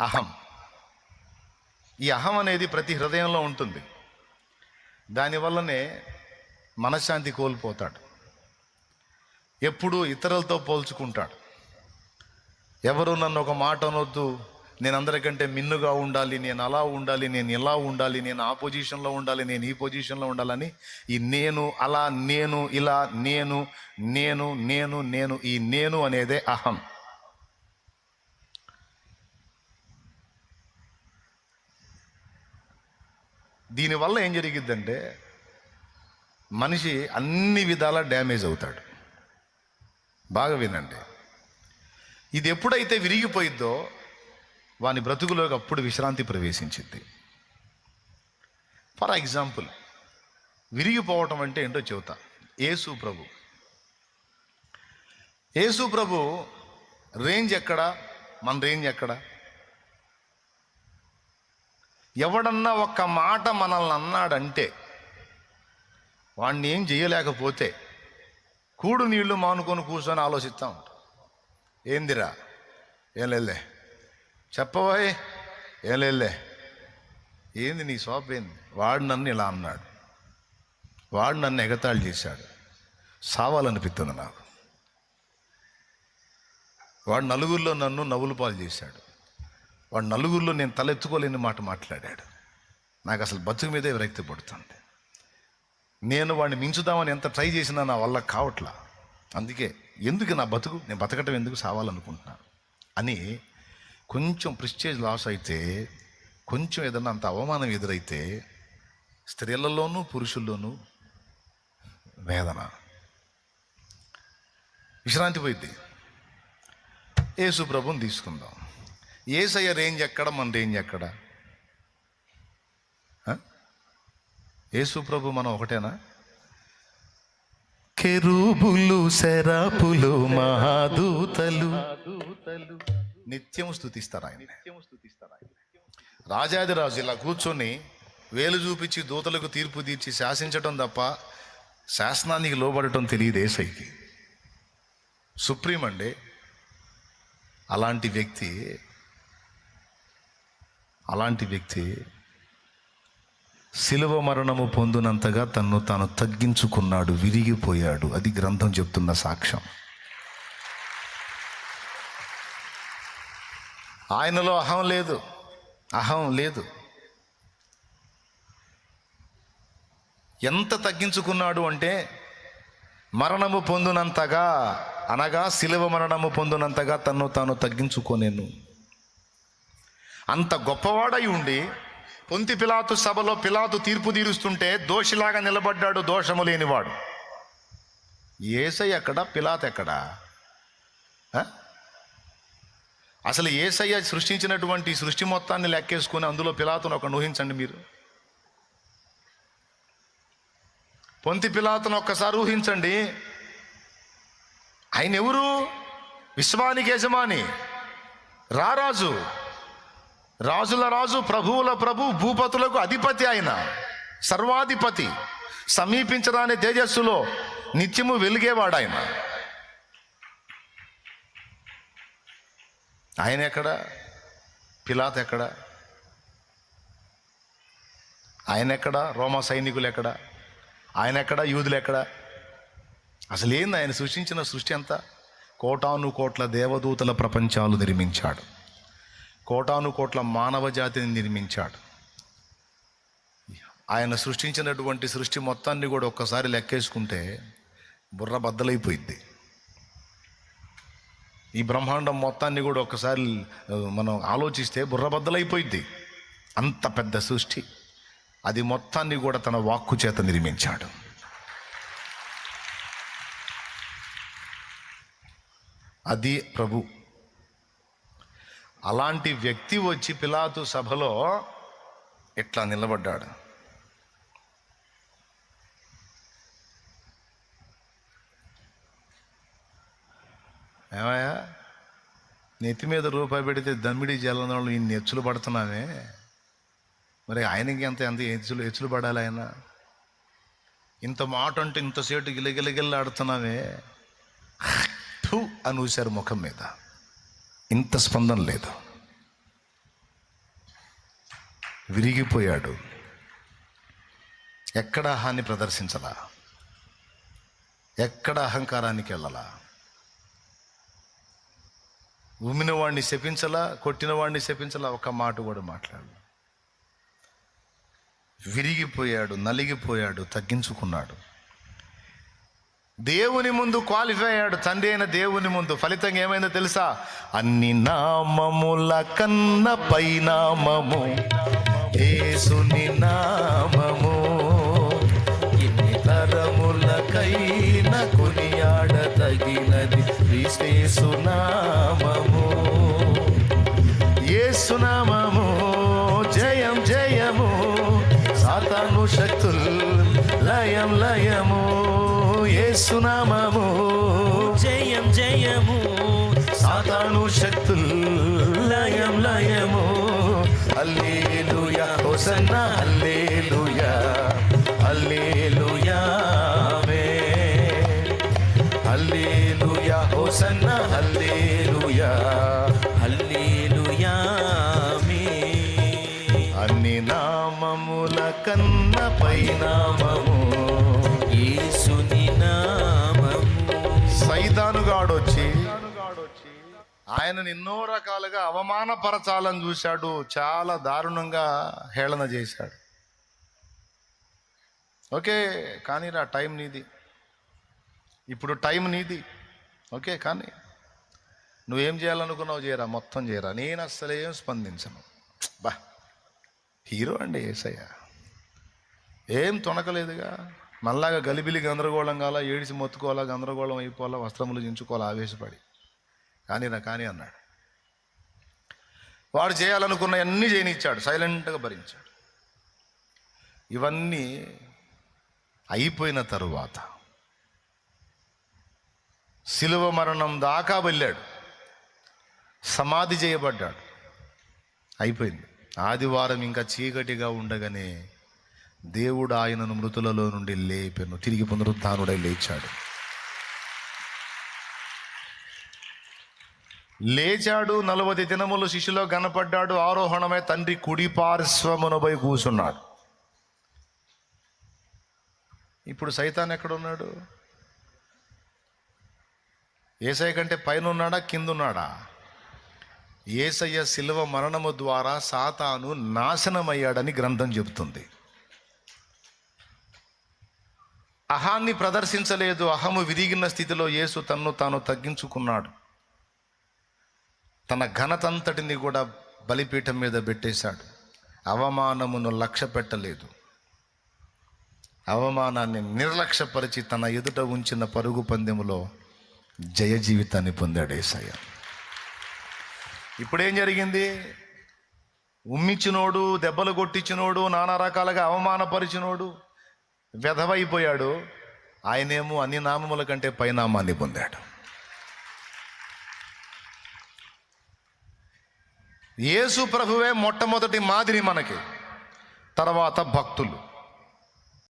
అహం. ఈ అహం అనేది ప్రతి హృదయంలో ఉంటుంది. దానివల్లనే మనశ్శాంతి కోల్పోతాడు. ఎప్పుడు ఇతరులతో పోల్చుకుంటాడు. ఎవరు నన్ను ఒక మాట అనొద్దు. నేను అందరికంటే మిన్నుగా ఉండాలి నేను అలా ఉండాలి నేను ఇలా ఉండాలి నేను ఆ పొజిషన్లో ఉండాలి నేను ఈ పొజిషన్లో ఉండాలని ఈ నేను అలా నేను ఇలా నేను నేను నేను నేను ఈ నేను అనేదే అహం. దీనివల్ల ఏం జరిగిద్దంటే మనిషి అన్ని విధాలా డ్యామేజ్ అవుతాడు. బాగా వినండి. ఇది ఎప్పుడైతే విరిగిపోయిద్దో వాని బ్రతుకులోకి అప్పుడు విశ్రాంతి ప్రవేశించింది ఫర్ ఎగ్జాంపుల్ విరిగిపోవటం అంటే ఏంటో చెబుతా. యేసు ప్రభు. యేసు ప్రభు రేంజ్ ఎక్కడ? మన రేంజ్ ఎక్కడ? ఎవడన్నా ఒక్క మాట మనల్ని అన్నాడంటే వాణ్ణి ఏం చేయలేకపోతే కూడు నీళ్ళు మానుకొని కూర్చొని ఆలోచిస్తూ ఉంటాం. ఏందిరా? ఏం లేదులే. చెప్పబోయ్. ఏం లేదులే. ఏంది నీ సోప్ ఏంది? వాడు నన్ను ఇలా అన్నాడు. వాడు నన్ను ఎగతాళి చేశాడు. సావాలనిపిస్తుంది నాకు. వాడు నలుగురిలో నన్ను నవ్వులు పాలు చేశాడు. వాడు నలుగురిలో నేను తలెత్తుకోలేని మాట మాట్లాడాడు. నాకు అసలు బతుకు మీదే విరక్తి పడుతుంది. నేను వాడిని మించుదామని ఎంత ట్రై చేసినా నా వల్ల కావట్లా. అందుకే ఎందుకు నా బతుకు నేను బతకటం ఎందుకు సావాలనుకుంటున్నాను? అని కొంచెం ప్రిస్టేజ్ లాస్ అయితే కొంచెం ఏదన్నా అంత అవమానం ఎదురైతే స్త్రీలలోనూ పురుషుల్లోనూ వేదన. విశ్రాంతి పోయింది యేసు ప్రభుని తీసుకుందాం. ఏసయ్య రేంజ్ ఎక్కడ మన రేంజ్ ఎక్కడ? ఏసుప్రభు ప్రభు మనం ఒకటేనా? కెరూబులు శరాపులు మహాదూతలు. నిత్యం స్థుతిస్తారు ఆయన. రాజాదిరాజు ఇలా కూర్చొని వేలు చూపించి దూతలకు తీర్పు తీర్చి శాసించటం తప్ప శాసనానికి లోబడటం తెలియదు ఏసైకి సుప్రీం అండి అలాంటి వ్యక్తి అలాంటి వ్యక్తి శిలువ మరణము పొందినంతగా తన్ను తాను తగ్గించుకున్నాడు విరిగిపోయాడు. అది గ్రంథం చెప్తున్న సాక్ష్యం. ఆయనలో అహం లేదు. అహం లేదు. ఎంత తగ్గించుకున్నాడు అంటే మరణము పొందినంతగా అనగా శిలువ మరణము పొందినంతగా తన్ను తాను తగ్గించుకోనేను. అంత గొప్పవాడై ఉండి పొంతి పిలాతు సభలో పిలాతు తీర్పు తీరుస్తుంటే దోషిలాగా నిలబడ్డాడు దోషము లేనివాడు. ఏసై ఎక్కడ? పిలాత్ ఎక్కడ? అసలు ఏసయ్య సృష్టించినటువంటి సృష్టి మొత్తాన్ని లెక్కేసుకుని అందులో పిలాతును ఒక ఊహించండి మీరు. పొంతి పిలాతును ఒక్కసారి ఊహించండి. ఆయన ఎవరు? విశ్వానికి యజమాని. రారాజు. రాజుల రాజు ప్రభువుల ప్రభు భూపతులకు అధిపతి ఆయన సర్వాధిపతి. సమీపించరాని తేజస్సులో నిత్యము వెలిగేవాడు ఆయన ఆయన ఎక్కడ? పిలాత్ ఎక్కడ? ఆయన ఎక్కడ? రోమా సైనికులు ఎక్కడ? ఆయన ఎక్కడ? యూదులు ఎక్కడ? అసలు ఏంది ఆయన సృష్టించిన సృష్టి అంతా? కోటాను కోట్ల దేవదూతల ప్రపంచాలు నిర్మించాడు. కోటాను కోట్ల మానవ జాతిని నిర్మించాడు. ఆయన సృష్టించినటువంటి సృష్టి మొత్తాన్ని కూడా ఒక్కసారి లెక్కేసుకుంటే బుర్ర బద్దలైపోయింది ఈ బ్రహ్మాండం మొత్తాన్ని కూడా ఒక్కసారి మనం ఆలోచిస్తే బుర్ర బద్దలైపోయింది అంత పెద్ద సృష్టి. అది మొత్తాన్ని కూడా తన వాక్కు చేత నిర్మించాడు. అది ప్రభు. అలాంటి వ్యక్తి వచ్చి పిలాతు సభలో ఇట్లా నిలబడ్డాడు. ఏమయ్యా? నెత్తి మీద రూపాయి పెడితే దమ్మిడి జలంలో ఇన్ని ఎచ్చులు పడుతున్నామే మరి ఆయనకి ఎంత ఎంత ఎచ్చులు ఎచ్చులు పడాలి ఆయన? ఇంత మాట అంటే ఇంతసేటు గిలగిలగిల్లాడుతున్నామే అని ఊశారు ముఖం మీద. ఇంత స్పందన లేదు. విరిగిపోయాడు. ఎక్కడ హాని ప్రదర్శించలా? ఎక్కడ అహంకారానికి వెళ్ళలా? ఉమ్మిన వాడిని శపించలా? కొట్టిన వాడిని శపించలా? ఒక మాట కూడా మాట్లాడు విరిగిపోయాడు నలిగిపోయాడు తగ్గించుకున్నాడు. దేవుని ముందు క్వాలిఫై అయ్యాడు. తండ్రి అయిన దేవుని ముందు. ఫలితంగా ఏమైందో తెలుసా? అన్ని నామముల కన్న పైనామము. ఏసుని నామము. ఇన్ని తరములకైన కొనియాడ తగినది క్రీస్తేసు సాతాను లయం లయము. అల్లేలుయా హోసన్నా అల్లేలుయా అల్లేలుయా ఆమేన్ హల్లెలూయా హోసన్నా అల్లేలుయా హల్లెలూయా ఆమేన్. అన్ని నామముల కన్న పైనామము యేసుని నామము. సైతానుగాడొచ్చి ఆయనను ఎన్నో రకాలుగా అవమానపరచాలని చూశాడు. చాలా దారుణంగా హేళన చేశాడు. ఓకే కానీ రా టైం నీది. ఇప్పుడు టైం నీది. ఓకే కానీ నువ్వేం చేయాలనుకున్నావు చేయరా మొత్తం చేయరా. నేను అస్సలు ఏం స్పందించను. బా హీరో అండి ఏసయ్య. ఏం తొనకలేదుగా మళ్ళాగా గలిబిలి గందరగోళం కాలా ఏడిసి మొత్తుకోవాలా గందరగోళం అయిపోవాలా వస్త్రములు చించుకోవాలా ఆవేశపడి. కానీ నా కానీ అన్నాడు. వాడు చేయాలనుకున్న అన్నీ చేయనిచ్చాడు. సైలెంట్గా భరించాడు. ఇవన్నీ అయిపోయిన తరువాత శిలువ మరణం దాకా వెళ్ళాడు. సమాధి చేయబడ్డాడు. అయిపోయింది. ఆదివారం ఇంకా చీకటిగా ఉండగానే దేవుడు ఆయనను మృతులలో నుండి లేపెను. తిరిగి పునరుద్ధానుడై లేచాడు. లేచాడు నలభై దినములు శిష్యులో కనపడ్డాడు. ఆరోహణమై తండ్రి కుడి పార్శ్వమునపై కూసున్నాడు ఇప్పుడు సైతాన్ ఎక్కడున్నాడు? ఏసఐ కంటే పైన ఉన్నాడా కింద ఉన్నాడా ఏసయ్య శిలువ మరణము ద్వారా సాతాను నాశనమయ్యాడని గ్రంథం చెబుతుంది. అహాన్ని ప్రదర్శించలేదు. అహము విరిగిన స్థితిలో యేసు తన్ను తాను తగ్గించుకున్నాడు. తన ఘనతంతటిని కూడా బలిపీఠం మీద పెట్టేశాడు. అవమానమును లక్ష్య పెట్టలేదు అవమానాన్ని నిర్లక్ష్యపరిచి తన ఎదుట ఉంచిన పరుగు పందెములో జయ జీవితాన్ని పొందాడు ఏసయ్య. ఇప్పుడేం జరిగింది? ఉమ్మిచ్చినోడు దెబ్బలు కొట్టించినోడు నానా రకాలుగా అవమానపరిచినోడు వెధవైపోయాడు ఆయనేమో అన్ని నామముల కంటే పైనామాన్ని పొందాడు. యేసు ప్రభువే మొట్టమొదటి మాదిరి మనకి తర్వాత భక్తులు.